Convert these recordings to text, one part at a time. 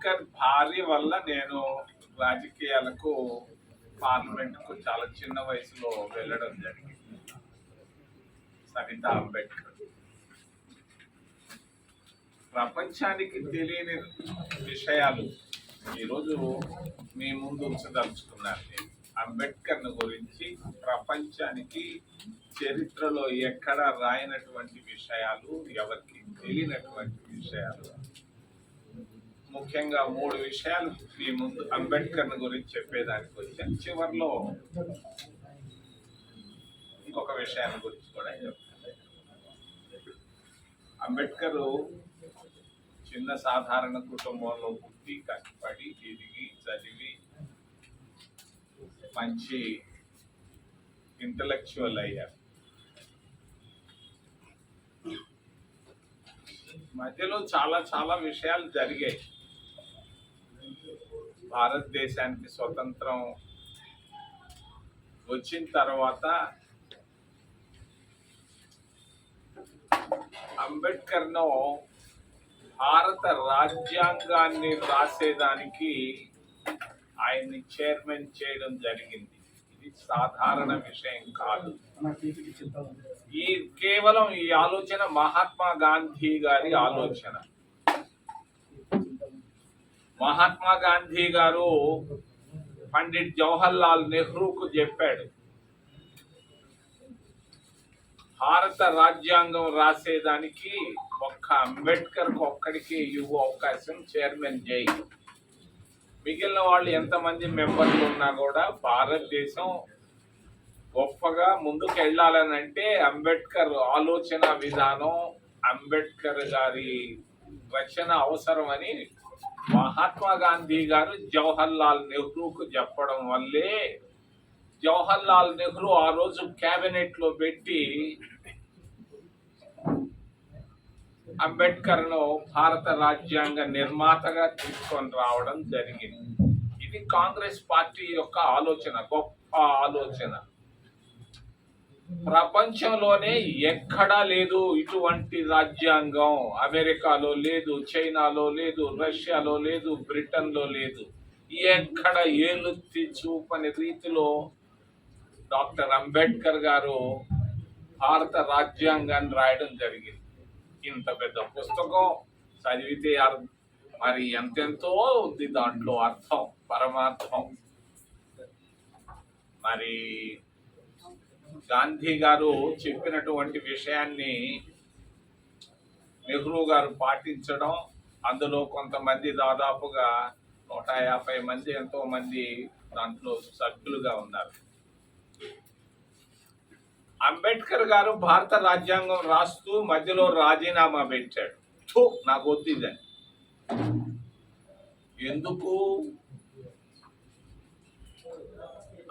అంబేద్కర్ భార్య వల్ల నేను రాజకీయాలకు పార్లమెంట్కు చాలా చిన్న వయసులో వెళ్ళడం జరిగింది. సవిత అంబేద్కర్. ప్రపంచానికి తెలియని విషయాలు ఈరోజు మీ ముందు ఉంచదలుచుకున్నాను నేను. అంబేద్కర్ గురించి ప్రపంచానికి చరిత్రలో ఎక్కడ రాయనటువంటి విషయాలు ఎవరికి తెలియనటువంటి విషయాలు ముఖ్యంగా మూడు విషయాలు మీ ముందు అంబేద్కర్ గురించి చెప్పేదానికి వచ్చాను. చివరిలో ఇంకొక విషయాన్ని గురించి కూడా చెప్తాను. అంబేద్కర్ చిన్న సాధారణ కుటుంబంలో పుట్టి కష్టపడి ఎదిగి చదివి మంచి ఇంటలెక్చువల్ అయ్యారు. మధ్యలో చాలా చాలా విషయాలు జరిగాయి. భారతదేశానికి స్వతంత్రం వచ్చిన తర్వాత అంబేద్కర్ను భారత రాజ్యాంగాన్ని రాసేదానికి ఆయన్ని చైర్మన్ చేయడం జరిగింది. ఇది సాధారణ విషయం కాదు. ఈ కేవలం ఈ ఆలోచన మహాత్మా గాంధీ గారి ఆలోచన. మహాత్మా గాంధీ గారు పండిట్ జవహర్ లాల్ నెహ్రూకు చెప్పాడు భారత రాజ్యాంగం రాసేదానికి ఒక్క అంబేద్కర్ ఒక్కడికి ఇవ్వు అవకాశం చైర్మన్ జై. మిగిలిన వాళ్ళు ఎంతమంది మెంబర్లు ఉన్నా కూడా భారతదేశం గొప్పగా ముందుకు వెళ్ళాలని అంటే అంబేద్కర్ ఆలోచన విధానం అంబేద్కర్ గారి రచన అవసరమని మహాత్మా గాంధీ గారు జవహర్ లాల్ నెహ్రూకు చెప్పడం వల్లే జవహర్ లాల్ నెహ్రూ ఆ రోజు క్యాబినెట్లో లో పెట్టి అంబేద్కర్ను భారత రాజ్యాంగ నిర్మాతగా తీసుకొని రావడం జరిగింది. ఇది కాంగ్రెస్ పార్టీ యొక్క ఆలోచన గొప్ప ఆలోచన. ప్రపంచంలోనే ఎక్కడా లేదు ఇటువంటి రాజ్యాంగం. అమెరికాలో లేదు చైనాలో లేదు రష్యాలో లేదు బ్రిటన్లో లేదు. ఎక్కడ ఏలుత్తి చూపని రీతిలో డాక్టర్ అంబేద్కర్ గారు భారత రాజ్యాంగాన్ని రాయడం జరిగింది. ఇంత పెద్ద పుస్తకం చదివితే మరి ఎంతెంతో ఉంది దాంట్లో అర్థం పరమార్థం. మరి గాంధీ గారు చెప్పినటువంటి విషయాన్ని నెహ్రూ గారు పాటించడం అందులో కొంతమంది దాదాపుగా నూట యాభై మంది ఎంతో మంది దాంట్లో సభ్యులుగా ఉన్నారు. అంబేద్కర్ గారు భారత రాజ్యాంగం రాస్తూ మధ్యలో రాజీనామా పెట్టాడు. నాకు వద్దు ఎందుకు?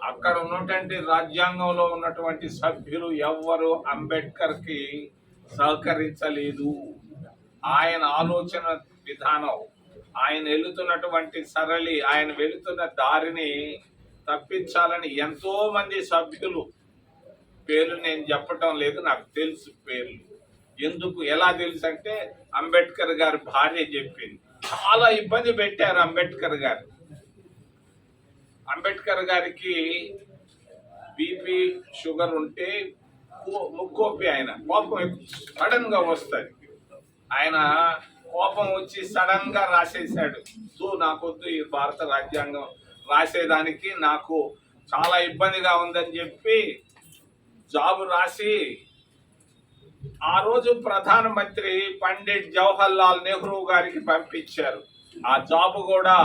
అక్కడ ఉన్నటువంటి రాజ్యాంగంలో ఉన్నటువంటి సభ్యులు ఎవ్వరు అంబేద్కర్కి సహకరించలేదు. ఆయన ఆలోచన విధానం ఆయన వెళుతున్నటువంటి సరళి ఆయన వెళుతున్న దారిని తప్పించాలని ఎంతో మంది సభ్యులు పేర్లు నేను చెప్పటం లేదు నాకు తెలుసు పేర్లు. ఎందుకు ఎలా తెలుసు అంటే అంబేద్కర్ గారి భార్య చెప్పింది. చాలా ఇబ్బంది పెట్టారు అంబేద్కర్ గారు. అంబేద్కర్ గారికి బీపీ షుగర్ ఉంటే ముక్కోపి ఆయన. కోపం సడన్గా వస్తుంది. ఆయన కోపం వచ్చి సడన్గా రాసేసాడు సో నాకొద్దు ఈ భారత రాజ్యాంగం రాసేదానికి నాకు చాలా ఇబ్బందిగా ఉందని చెప్పి జాబ్ రాసి ఆ రోజు ప్రధానమంత్రి పండిట్ జవహర్ లాల్ నెహ్రూ గారికి పంపించారు. ఆ జాబ్ కూడా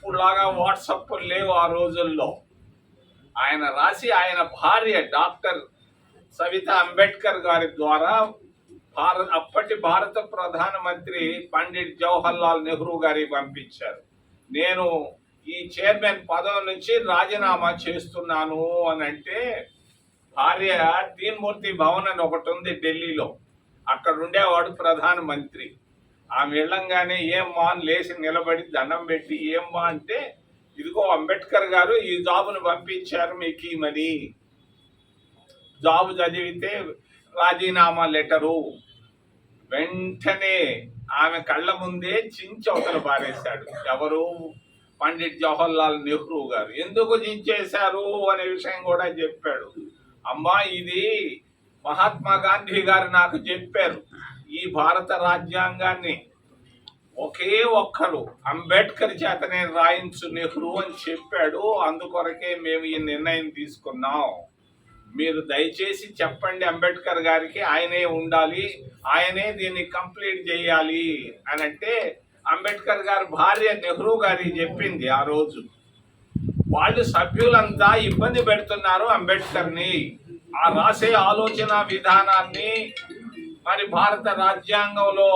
ఇప్పుడులాగా వాట్సప్ లేవు ఆ రోజుల్లో. ఆయన రాసి ఆయన భార్య డాక్టర్ సవిత అంబేద్కర్ గారి ద్వారా భారత అప్పటి భారత ప్రధానమంత్రి పండిట్ జవహర్ లాల్ నెహ్రూ గారికి పంపించారు. నేను ఈ చైర్మన్ పదవి నుంచి రాజీనామా చేస్తున్నాను అని అంటే భార్య తీన్మూర్తి భవన్ అని ఒకటి ఉంది ఢిల్లీలో. అక్కడ ఉండేవాడు ప్రధానమంత్రి. ఆమె వెళ్ళంగానే ఏం మా అని లేచి నిలబడి దండం పెట్టి ఏం మా అంటే ఇదిగో అంబేద్కర్ గారు ఈ జాబును పంపించారు మీకు ఈమని. జాబ్ చదివితే రాజీనామా లెటరు. వెంటనే ఆమె కళ్ళ ముందే చించి పారేశాడు. ఎవరు? పండిట్ జవహర్లాల్ నెహ్రూ గారు. ఎందుకు చించేశారు అనే విషయం కూడా చెప్పాడు. అమ్మా ఇది మహాత్మా గాంధీ గారు నాకు చెప్పారు. ఈ భారత రాజ్యాంగాన్ని ఒకే ఒక్కరు అంబేద్కర్ చేత నేను రాయించు నెహ్రూ అని చెప్పాడు. అందుకొరకే మేము ఈ నిర్ణయం తీసుకున్నాం. మీరు దయచేసి చెప్పండి అంబేద్కర్ గారికి ఆయనే ఉండాలి ఆయనే దీన్ని కంప్లీట్ చేయాలి అని అంటే అంబేద్కర్ గారి భార్య నెహ్రూ గారి చెప్పింది ఆ రోజు. వాళ్ళు సభ్యులంతా ఇబ్బంది పెడుతున్నారు అంబేద్కర్ని. ఆ రాసే ఆలోచన విధానాన్ని మరి భారత రాజ్యాంగంలో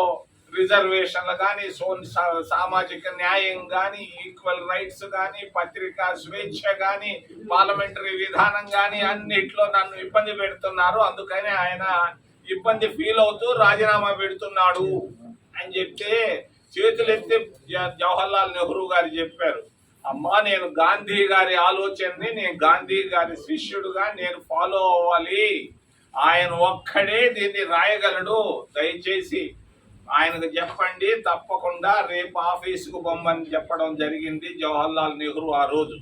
రిజర్వేషన్లు కానీ సో సా- సామాజిక న్యాయం కానీ ఈక్వల్ రైట్స్ కానీ పత్రికా స్వేచ్ఛ కానీ పార్లమెంటరీ విధానం కానీ అన్నిట్లో నన్ను ఇబ్బంది పెడుతున్నారు. అందుకని ఆయన ఇబ్బంది ఫీల్ అవుతూ రాజీనామా పెడుతున్నాడు అని చెప్తే చేతులెత్తి ఎత్తి జవహర్లాల్ నెహ్రూ గారు చెప్పారు. అమ్మా నేను గాంధీ గారి ఆలోచనని నేను గాంధీ గారి శిష్యుడుగా నేను ఫాలో అవ్వాలి. ఆయన ఒక్కడే దీన్ని రాయగలడు. దయచేసి ఆయనకు చెప్పండి. తప్పకుండా రేపు ఆఫీసుకు బొమ్మని చెప్పడం జరిగింది జవహర్లాల్ నెహ్రూ ఆ రోజు.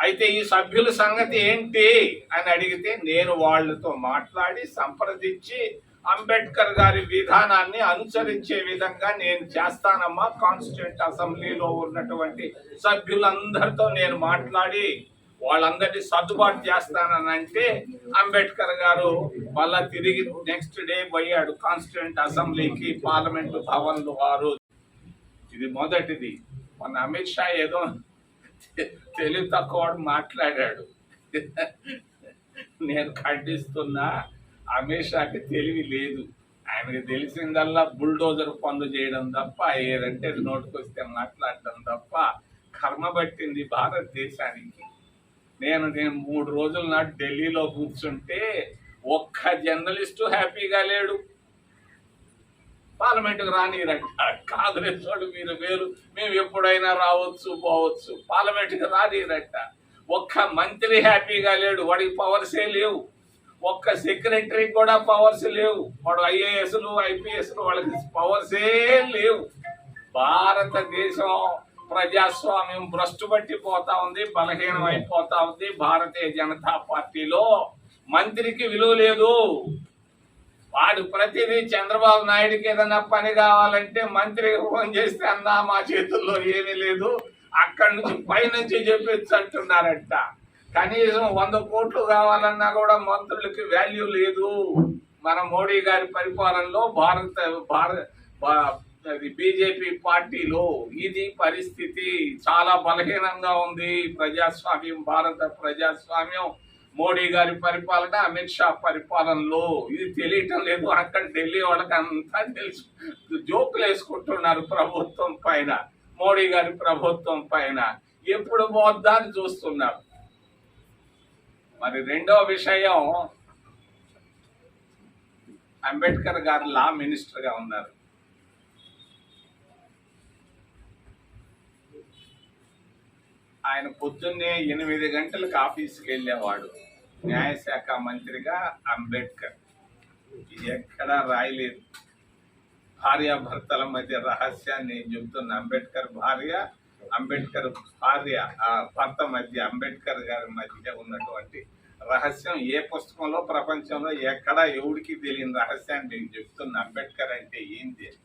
అయితే ఈ సభ్యుల సంగతి ఏంటి అని అడిగితే నేను వాళ్ళతో మాట్లాడి సంప్రదించి అంబేద్కర్ గారి విధానాన్ని అనుసరించే విధంగా నేను చేస్తానమ్మా. కాన్స్టిట్యూంట్ అసెంబ్లీలో ఉన్నటువంటి సభ్యులందరితో నేను మాట్లాడి వాళ్ళందరినీ సర్దుబాటు చేస్తానని అంటే అంబేద్కర్ గారు మళ్ళా తిరిగి నెక్స్ట్ డే పోయాడు కాన్స్టిట్యూంట్ అసెంబ్లీకి పార్లమెంటు భవన్లు వారు. ఇది మొదటిది. మన అమిత్ షా ఏదో తెలివి తక్కువ మాట్లాడాడు. నేను ఖండిస్తున్నా అమిత్ షాకి తెలివి లేదు. ఆయనకి తెలిసిందల్లా బుల్డోజర్ పనులు చేయడం తప్ప ఏదంటే నోటుకొస్తే మాట్లాడడం తప్ప కర్మ పట్టింది భారతదేశానికి. నేను నేను మూడు రోజుల నాటి ఢిల్లీలో కూర్చుంటే ఒక్క జర్నలిస్టు హ్యాపీగా లేడు. పార్లమెంటుకు రానిరంట. కాంగ్రెస్ వాళ్ళు మీరు వేరు. మేము ఎప్పుడైనా రావచ్చు పోవచ్చు. పార్లమెంటుకు రానిరంట. ఒక్క మంత్రి హ్యాపీగా లేడు. వాడికి పవర్సే లేవు. ఒక్క సెక్రటరీ కూడా పవర్స్ లేవు. వాడు ఐఏఎస్లు ఐపీఎస్లు వాళ్ళకి పవర్సే లేవు. భారతదేశం ప్రజాస్వామ్యం భ్రష్టు పట్టిపోతా ఉంది బలహీనం అయిపోతా ఉంది భారతీయ జనతా పార్టీలో. మంత్రికి విలువ లేదు. వాడు ప్రతిదీ చంద్రబాబు నాయుడుకి ఏదైనా పని కావాలంటే మంత్రి ఫోన్ చేస్తే అన్నా మా చేతుల్లో ఏమీ లేదు. అక్కడి నుంచి పైనుంచి చెప్పచ్చు అంటున్నారంట. కనీసం వంద కోట్లు కావాలన్నా కూడా మంత్రులకి వాల్యూ లేదు. మన మోడీ గారి పరిపాలనలో భారత భారత బీజేపీ పార్టీలో ఇది పరిస్థితి చాలా బలహీనంగా ఉంది. ప్రజాస్వామ్యం భారత ప్రజాస్వామ్యం మోడీ గారి పరిపాలన అమిత్ షా పరిపాలనలో ఇది తెలియటం లేదు. అక్కడ ఢిల్లీ వాళ్ళకి అంతా తెలుసు. జోకులు వేసుకుంటున్నారు ప్రభుత్వం పైన మోడీ గారి ప్రభుత్వం పైన. ఎప్పుడు పోద్దా అని చూస్తున్నారు. మరి రెండో విషయం అంబేద్కర్ గారు లా మినిస్టర్గా ఉన్నారు. ఆయన పొద్దున్నే ఎనిమిది గంటలకు ఆఫీస్కి వెళ్ళేవాడు. న్యాయశాఖ మంత్రిగా అంబేద్కర్. ఇది ఎక్కడా రాయలేదు. భార్యాభర్తల మధ్య రహస్యాన్ని నేను అంబేద్కర్ భార్య అంబేద్కర్ భార్య ఆ భర్త మధ్య అంబేద్కర్ గారి మధ్య ఉన్నటువంటి రహస్యం ఏ పుస్తకంలో ప్రపంచంలో ఎక్కడా ఎవడికి తెలియని రహస్యాన్ని నేను చెప్తున్నా అంబేద్కర్ అంటే ఏంది? అని.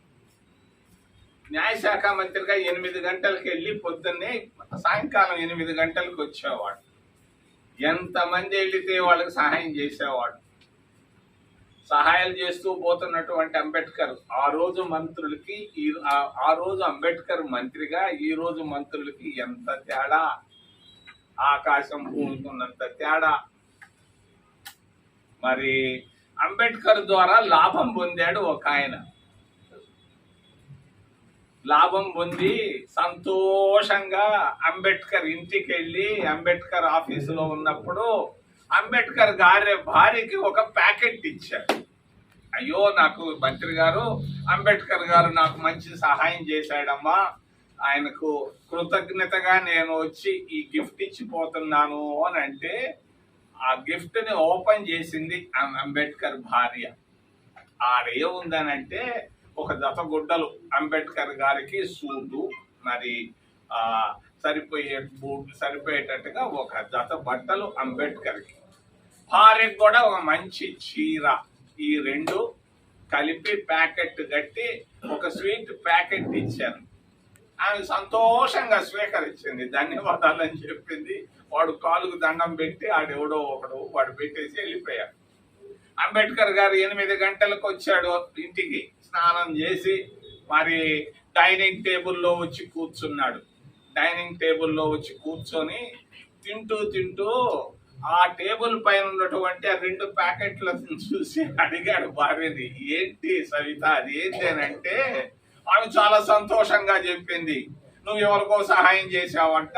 న్యాయశాఖ మంత్రిగా ఎనిమిది గంటలకు వెళ్ళి పొద్దున్నే సాయంకాలం ఎనిమిది గంటలకు వచ్చేవాడు. ఎంతమంది వెళితే వాళ్ళకి సహాయం చేసేవాడు. సహాయాలు చేస్తూ పోతున్నటువంటి అంబేద్కర్ ఆ రోజు మంత్రులకి ఈ ఆ- రోజు అంబేద్కర్ మంత్రిగా ఈ రోజు మంత్రులకి ఎంత తేడా? ఆకాశం పూనుకున్నంత తేడా. మరి అంబేద్కర్ ద్వారా లాభం పొందాడు ఒక ఆయన. లాభం పొంది సంతోషంగా అంబేద్కర్ ఇంటికి వెళ్ళి అంబేద్కర్ ఆఫీసులో ఉన్నప్పుడు అంబేద్కర్ గారి భార్యకి ఒక ప్యాకెట్ ఇచ్చాడు. అయ్యో నాకు మంత్రి గారు అంబేద్కర్ గారు నాకు మంచి సహాయం చేశాడమ్మా. ఆయనకు కృతజ్ఞతగా నేను వచ్చి ఈ గిఫ్ట్ ఇచ్చిపోతున్నాను అని అంటే ఆ గిఫ్ట్ని ఓపెన్ చేసింది అంబేద్కర్ భార్య. ఆడేముందనంటే ఒక జత గుడ్డలు అంబేద్కర్ గారికి సూటు మరి ఆ సరిపోయే బూట్ సరిపోయేటట్టుగా ఒక జత బట్టలు అంబేద్కర్కి. భార్యకు కూడా ఒక మంచి చీర ఈ రెండు కలిపి ప్యాకెట్ కట్టి ఒక స్వీట్ ప్యాకెట్ ఇచ్చాను ఆమె సంతోషంగా స్వీకరించింది ధన్యవాదాలు అని చెప్పింది. వాడు కాలుకు దండం పెట్టి ఆడెవడో ఒకడు వాడు పెట్టేసి వెళ్ళిపోయాడు. అంబేద్కర్ గారు ఎనిమిది గంటలకు వచ్చాడు ఇంటికి. స్నానం చేసి మరి డైనింగ్ టేబుల్లో వచ్చి కూర్చున్నాడు. డైనింగ్ టేబుల్లో వచ్చి కూర్చొని తింటూ తింటూ ఆ టేబుల్ పైన ఉన్నటువంటి ఆ రెండు ప్యాకెట్లను చూసి అడిగాడు భార్యని ఏంటి సవిత అది ఏంటి అని అంటే ఆమె చాలా సంతోషంగా చెప్పింది. నువ్వు ఎవరికో సహాయం చేసావంట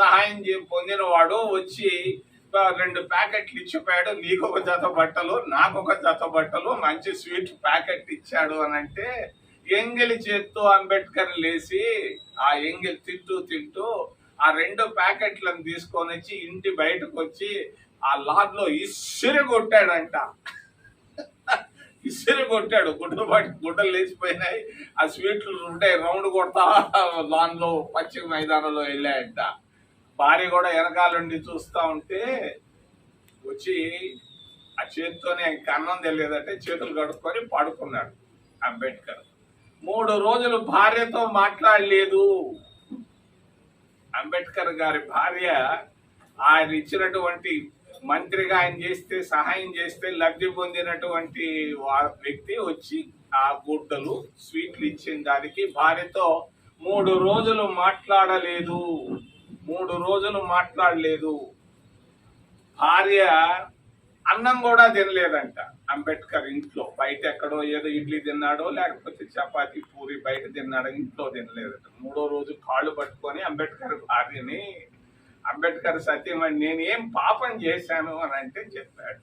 సహాయం చే పొందిన వాడు వచ్చి రెండు ప్యాకెట్లు ఇచ్చిపోయాడు. నీకు ఒక జత బట్టలు నాకు ఒక జత బట్టలు మంచి స్వీట్ ప్యాకెట్ ఇచ్చాడు అని అంటే ఎంగిలి చేత్తో అంబేద్కర్ లేచి ఆ ఎంగిలి తింటూ తింటూ ఆ రెండు ప్యాకెట్లను తీసుకొని వచ్చి ఇంటి బయటకు వచ్చి ఆ లాడ్లో ఇసురు ఇసిరి కొట్టాడంట. ఇసురు కొట్టాడు. గుడ్డలు పట్టి గుడ్డలు లేచిపోయినాయి. ఆ స్వీట్లు ఉంటాయి రౌండ్ కొడతా. లాన్లో పశ్చిమ మైదానంలో వెళ్ళాయంట. భార్య కూడా వెనకాలండి చూస్తా ఉంటే వచ్చి ఆ చేతితోనే కన్నం తెలియదంటే చేతులు కడుక్కొని పడుకున్నాడు అంబేద్కర్. మూడు రోజులు భార్యతో మాట్లాడలేదు. అంబేద్కర్ గారి భార్య ఆయన ఇచ్చినటువంటి మంత్రిగా ఆయన చేస్తే సహాయం చేస్తే లబ్ధి పొందినటువంటి వ్యక్తి వచ్చి ఆ గుడ్డలు స్వీట్లు ఇచ్చిన దానికి భార్యతో మూడు రోజులు మాట్లాడలేదు. మూడు రోజులు మాట్లాడలేదు. భార్య అన్నం కూడా తినలేదంట. అంబేద్కర్ ఇంట్లో బయట ఎక్కడో ఏదో ఇడ్లీ తిన్నాడో లేకపోతే చపాతి పూరి బయట తిన్నాడో ఇంట్లో తినలేదట. మూడో రోజు కాళ్ళు పట్టుకొని అంబేద్కర్ భార్యని అంబేద్కర్ సత్యం అని నేను ఏం పాపం చేశాను? అని అంటే చెప్పాడు.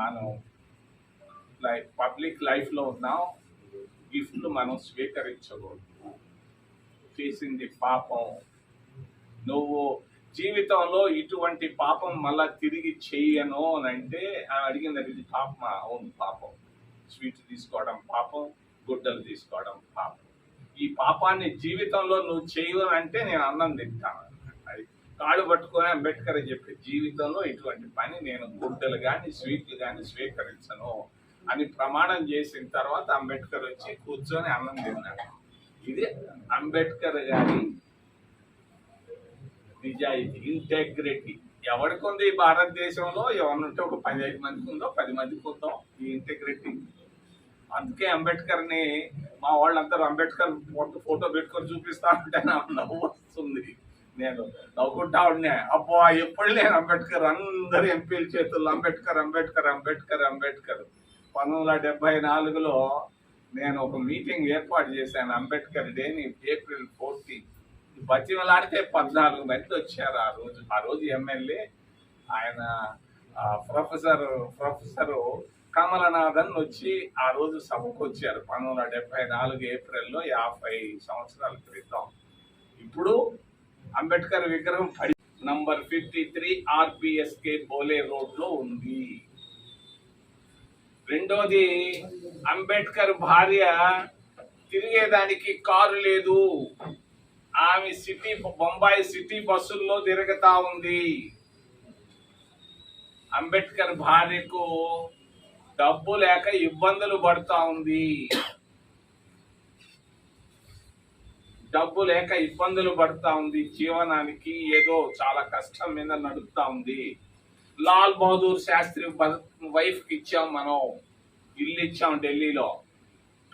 మనం లైఫ్ పబ్లిక్ లైఫ్లో ఉన్నాం. గిఫ్ట్లు మనం స్వీకరించకూడదు. చేసింది పాపం. నువ్వు జీవితంలో ఇటువంటి పాపం మళ్ళా తిరిగి చెయ్యను అని అంటే ఆమె అడిగింది ఇది పాపమా? అవును పాపం. స్వీట్ తీసుకోవడం పాపం గుడ్డలు తీసుకోవడం పాపం. ఈ పాపాన్ని జీవితంలో నువ్వు చేయవు అని అంటే నేను అన్నం తింటాను. అది కాళ్ళు పట్టుకొని అంబేద్కర్ చెప్పే జీవితంలో ఇటువంటి పని నేను గుడ్డలు కానీ స్వీట్లు కానీ స్వీకరించను అని ప్రమాణం చేసిన తర్వాత అంబేద్కర్ వచ్చి కూర్చొని అన్నం తిన్నాడు. ఇది అంబేద్కర్ గారి నిజాయితీ ఇంటెగ్రిటీ ఎవరికి ఉంది ఈ భారతదేశంలో? ఎవరినుంటే ఒక పదిహేను మందికి ఉందో పది మందికి ఉందో ఈ ఇంటెగ్రిటీ అందుకే అంబేద్కర్ని మా వాళ్ళందరూ అంబేద్కర్ ఫోటో ఫోటో పెట్టుకొని చూపిస్తా ఉంటే నాకు నవ్వు వస్తుంది. నేను నవ్వుకుంటా ఉండే అబ్బో ఎప్పుడు నేను అంబేద్కర్? అందరు ఎంపీల చేతుల్లో అంబేద్కర్ అంబేద్కర్ అంబేద్కర్ అంబేద్కర్. పంతొమ్మిది వందల డెబ్బై నాలుగులో నేను ఒక మీటింగ్ ఏర్పాటు చేశాను అంబేద్కర్ డేని ఏప్రిల్ ఫోర్టీన్ బతిమలాడితే పద్నాలుగు మంది వచ్చారు ఆ రోజు. ఆ రోజు ఎమ్మెల్యే ఆయన ప్రొఫెసర్ ప్రొఫెసర్ కమలనాథన్ వచ్చి ఆ రోజు సభకు వచ్చారు. పంతొమ్మిది వందల డెబ్బై నాలుగు ఏప్రిల్లో యాభై సంవత్సరాల క్రితం. ఇప్పుడు అంబేద్కర్ విగ్రహం పడి నంబర్ ఫిఫ్టీ త్రీ ఆర్పిఎస్కే బోలే రోడ్లో ఉంది. రెండోది అంబేద్కర్ భార్య తిరిగేదానికి కారు లేదు. ఆమె సిటీ బొంబాయి సిటీ బస్సుల్లో తిరుగుతా ఉంది. అంబేద్కర్ భార్యకు డబ్బు లేక ఇబ్బందులు పడుతూ ఉంది. డబ్బు లేక ఇబ్బందులు పడుతూ ఉంది. జీవనానికి ఏదో చాలా కష్టం మీద నడుపుతా ఉంది. లాల్ బహదూర్ శాస్త్రి వైఫ్కి ఇచ్చాం మనం. ఇల్లు ఇచ్చాం ఢిల్లీలో.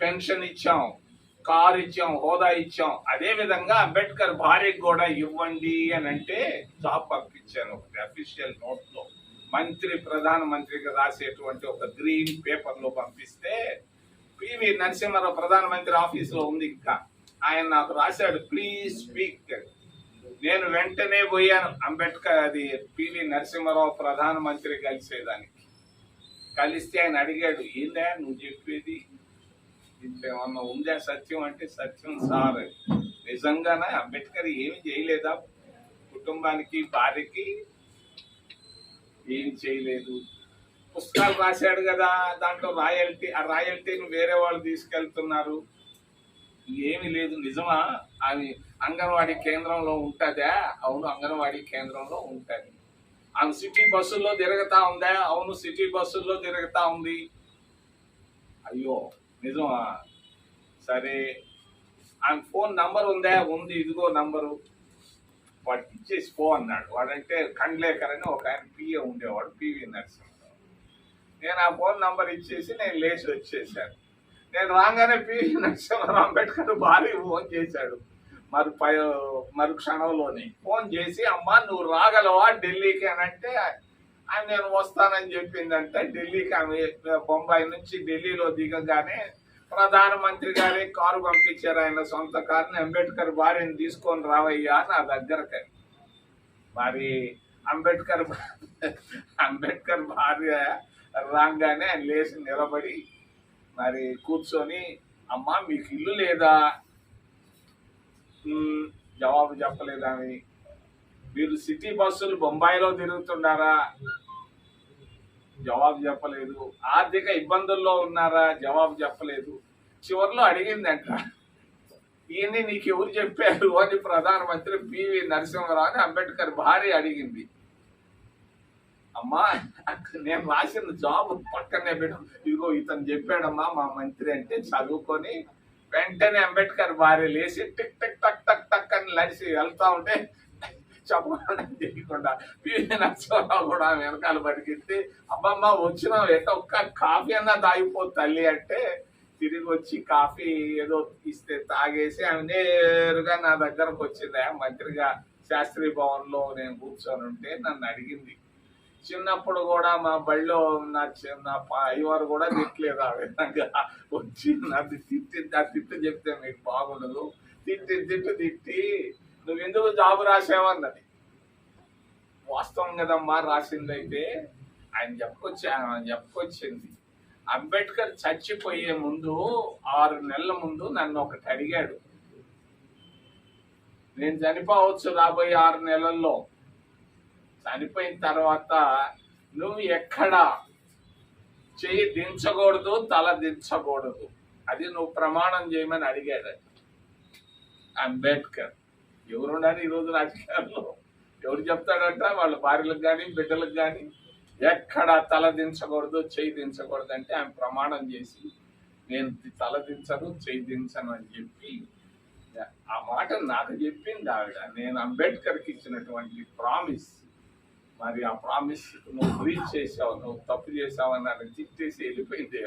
పెన్షన్ ఇచ్చాం. కార్ ఇచ్చాం హోదా ఇచ్చాం. అదే విధంగా అంబేద్కర్ భార్యకు కూడా ఇవ్వండి అని అంటే జాబ్ పంపించాను ఒకటి అఫీషియల్ నోట్లో మంత్రి ప్రధాన మంత్రికి రాసేటువంటి ఒక గ్రీన్ పేపర్లో పంపిస్తే పివి నరసింహారావు ప్రధానమంత్రి ఆఫీస్లో ఉంది ఇంకా. ఆయన నాకు రాశాడు ప్లీజ్ స్పీక్ నేను వెంటనే పోయాను అంబేద్కర్ అది పివి నరసింహారావు ప్రధానమంత్రి కలిసేదానికి. కలిస్తే ఆయన అడిగాడు ఏందా నువ్వు చెప్పేది? ఇంట్లో ఏమన్నా ఉందా? సత్యం అంటే సత్యం సార్. నిజంగానే? అంబేద్కర్ ఏమి చేయలేదా? కుటుంబానికి భార్యకి ఏం చేయలేదు. పుస్తకాలు రాశాడు కదా దాంట్లో రాయల్టీ ఆ రాయల్టీని వేరే వాళ్ళు తీసుకెళ్తున్నారు. ఏమీ లేదు నిజమా? అది అంగన్వాడీ కేంద్రంలో ఉంటుందా? అవును అంగన్వాడీ కేంద్రంలో ఉంటుంది. ఆమె సిటీ బస్సుల్లో తిరుగుతా ఉందా? అవును సిటీ బస్సుల్లో తిరుగుతా ఉంది. అయ్యో! నిజమా? సరే. ఆమె ఫోన్ నంబర్ ఉందా? ఉంది. ఇదిగో నంబరు. వాడు ఇచ్చేసి పో అన్నాడు. వాడంటే కండ్లేకర్ అని ఒక ఆయన పిఏ ఉండేవాడు పివి నరసింహరావు. నేను ఆ ఫోన్ నంబర్ ఇచ్చేసి నేను లేచి వచ్చేసాను. నేను రాగానే పివి నరసింహరావు అంబేద్కర్ భారీ ఫోన్ చేశాడు. మరి పై మరు క్షణంలోనే ఫోన్ చేసి అమ్మా నువ్వు రాగలవా ఢిల్లీకి? అని అంటే అని నేను వస్తానని చెప్పిందంటే ఢిల్లీకి ఆమె బొంబాయి నుంచి ఢిల్లీలో దిగగానే ప్రధానమంత్రి గారే కారు పంపించారు ఆయన సొంత కారుని అంబేద్కర్ భార్యని తీసుకొని రావయ్యా నా దగ్గరకి. మరి అంబేద్కర్ అంబేద్కర్ భార్య రాగానే ఆయన లేచి నిలబడి మరి కూర్చొని అమ్మా మీకు ఇల్లు లేదా? జవాబు చెప్పలేదని మీరు సిటీ బస్సులు బొంబాయిలో తిరుగుతున్నారా? జవాబు చెప్పలేదు. ఆర్థిక ఇబ్బందుల్లో ఉన్నారా? జవాబు చెప్పలేదు. చివరిలో అడిగిందంట ఈయన్ని నీకు ఎవరు చెప్పారు? అని ప్రధానమంత్రి పివి నరసింహరావు అని అంబేద్కర్ భార్య అడిగింది. అమ్మా నేను రాసిన జాబ్ పక్కనే పెట్టు. ఇదిగో ఇతను చెప్పాడమ్మా మా మంత్రి అంటే చదువుకొని వెంటనే అంబేద్కర్ భార్య లేచి టిక్ టిక్ టక్ టక్ టక్ అని లడిసి వెళ్తా ఉంటే చెప్పకుండా తెలియకుండా పివి నరసింహరావు కూడా వెనకాల పరిగెత్తి అబ్బమ్మ వచ్చినాం ఎట్ట ఒక్క కాఫీ అన్నా తాగిపో తల్లి అంటే తిరిగి వచ్చి కాఫీ ఏదో ఇస్తే తాగేసి ఆమె నేరుగా నా దగ్గరకు వచ్చింది. మంత్రిగా శాస్త్రి భవన్లో నేను కూర్చొని ఉంటే నన్ను అడిగింది. చిన్నప్పుడు కూడా మా బడిలో నా చిన్న అయ్యవారు కూడా తిట్టలేదు ఆ విధంగా. వచ్చి నన్ను తిట్టి ఆ తిట్టు చెప్తే మీకు బాగుండదు. తిట్టి తిట్టు తిట్టి నువ్వు ఎందుకు జాబు రాసావన్నది? వాస్తవం కదమ్మా రాసింది అయితే ఆయన చెప్పుకొచ్చి ఆయన చెప్పుకొచ్చింది అంబేద్కర్ చచ్చిపోయే ముందు ఆరు నెలల ముందు నన్ను ఒకటి అడిగాడు. నేను చనిపోవచ్చు రాబోయే ఆరు నెలల్లో. చనిపోయిన తర్వాత నువ్వు ఎక్కడ? చెయ్యి దించకూడదు తల దించకూడదు. అది నువ్వు ప్రమాణం చేయమని అడిగాడు. అంబేద్కర్. ఎవరున్నారు ఈరోజు రాజకీయాల్లో ఎవరు చెప్తాడంట? వాళ్ళ భార్యలకు కానీ బిడ్డలకు కానీ ఎక్కడ తల దించకూడదు చేయి దించకూడదు అంటే ఆమె ప్రమాణం చేసి నేను తల దించను చేయి దించను అని చెప్పి ఆ మాట నాకు చెప్పింది ఆవిడ. నేను అంబేద్కర్కి ఇచ్చినటువంటి ప్రామిస్. మరి ఆ ప్రామిస్ నువ్వు బ్రీచ్ చేసావు నువ్వు తప్పు చేసావు అని నన్ను తిట్టేసి వెళ్ళిపోయింది.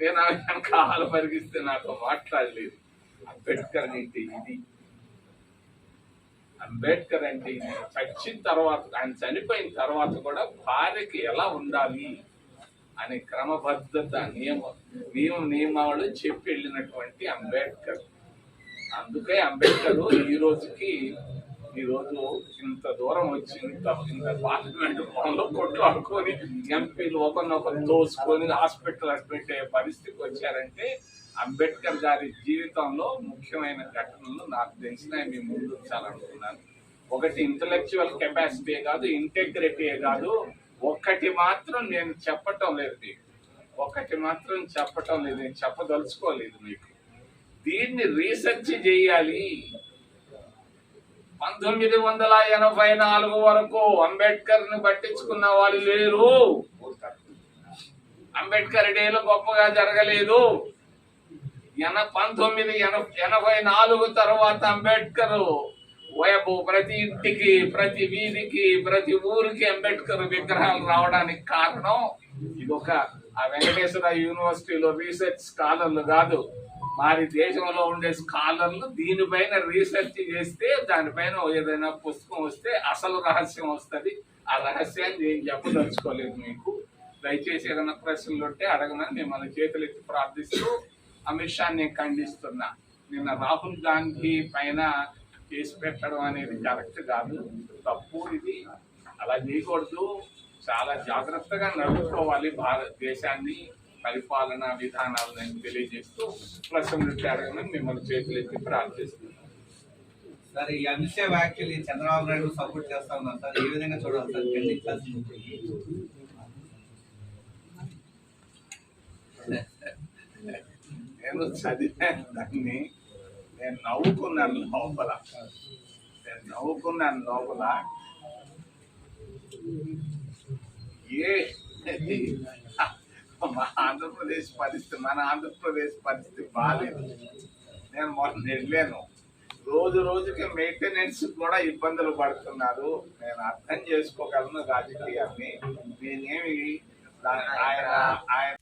నేను ఆమె వెనకాల పరిగిస్తే నాతో మాట్లాడలేదు. అంబేద్కర్ అంటే ఇది. అంబేద్కర్ అంటే చచ్చిన తర్వాత ఆయన చనిపోయిన తర్వాత కూడా భార్యకి ఎలా ఉండాలి అనే క్రమబద్ధత నియమ నియమ నియమాలు చెప్పి వెళ్ళినటువంటి అంబేద్కర్. అందుకే అంబేద్కర్ ఈ రోజుకి ఈ రోజు ఇంత దూరం వచ్చి ఇంత ఇంత పార్లమెంట్ ఫోన్లో కొట్లాడుకొని ఎంపీలు ఒకరినొకరు దోసుకొని హాస్పిటల్ అడ్మిట్ అయ్యే పరిస్థితికి వచ్చారంటే అంబేద్కర్ గారి జీవితంలో ముఖ్యమైన ఘటనలు నాకు తెలిసిన మీ ముందు ఉంచాలనుకున్నాను. ఒకటి ఇంటలెక్చువల్ కెపాసిటీ కాదు ఇంటెగ్రిటీ కాదు. ఒక్కటి మాత్రం నేను చెప్పటం లేదు మీకు. ఒక్కటి మాత్రం చెప్పటం లేదు నేను చెప్పదలుచుకోలేదు మీకు. దీన్ని రీసెర్చ్ చేయాలి. పంతొమ్మిది వందల ఎనభై నాలుగు వరకు అంబేద్కర్ని పట్టించుకున్న వాళ్ళు లేరు. అంబేద్కర్ డేలు గొప్పగా జరగలేదు. ఎన పంతొమ్మిది ఎన- ఎనభై నాలుగు తర్వాత అంబేద్కర్ వైపు ప్రతి ఇంటికి ప్రతి వీధికి ప్రతి ఊరికి అంబేద్కర్ విగ్రహాలు రావడానికి కారణం ఇది ఒక ఆ వెంకటేశ్వర యూనివర్సిటీలో రీసెర్చ్ స్కాలర్లు కాదు. మరి దేశంలో ఉండే స్కాలర్లు దీనిపైన రీసెర్చ్ చేస్తే దానిపైన ఏదైనా పుస్తకం వస్తే అసలు రహస్యం వస్తుంది. ఆ రహస్యాన్ని నేను చెప్పదలుచుకోలేదు మీకు. దయచేసి ఏదైనా ప్రశ్నలు ఉంటే అడగనని మిమ్మల్ని చేతులెత్తి ప్రార్థిస్తూ అమిత్ షా నేను ఖండిస్తున్నా. నిన్న రాహుల్ గాంధీ పైన కేసు పెట్టడం అనేది కరెక్ట్ కాదు. తప్పు ఇది. అలా చేయకూడదు. చాలా జాగ్రత్తగా నడుపుకోవాలి భారతదేశాన్ని. పరిపాలనా విధానాలను తెలియజేస్తూ ప్రశ్నలు అడగమని మిమ్మల్ని చేతులెత్తి ప్రార్థిస్తున్నాను సార్ ఈ షా వ్యాఖ్యలు చంద్రబాబు నాయుడు సపోర్ట్ చేస్తా ఉన్నారు సార్. ఏ విధంగా చూడాలి సార్ నేను చదివాను దాన్ని నేను నవ్వుకున్నాను లోపల. నేను నవ్వుకున్నాను లోపల. ఏ మా ఆంధ్రప్రదేశ్ పరిస్థితి మన ఆంధ్రప్రదేశ్ పరిస్థితి బాగాలేదు నేను మొన్న వెళ్ళాను. రోజు రోజుకి మెయింటెనెన్స్ కూడా ఇబ్బందులు పడుతున్నారు. నేను అర్థం చేసుకోగలను రాజకీయాన్ని. నేనేమి ఆయన ఆయన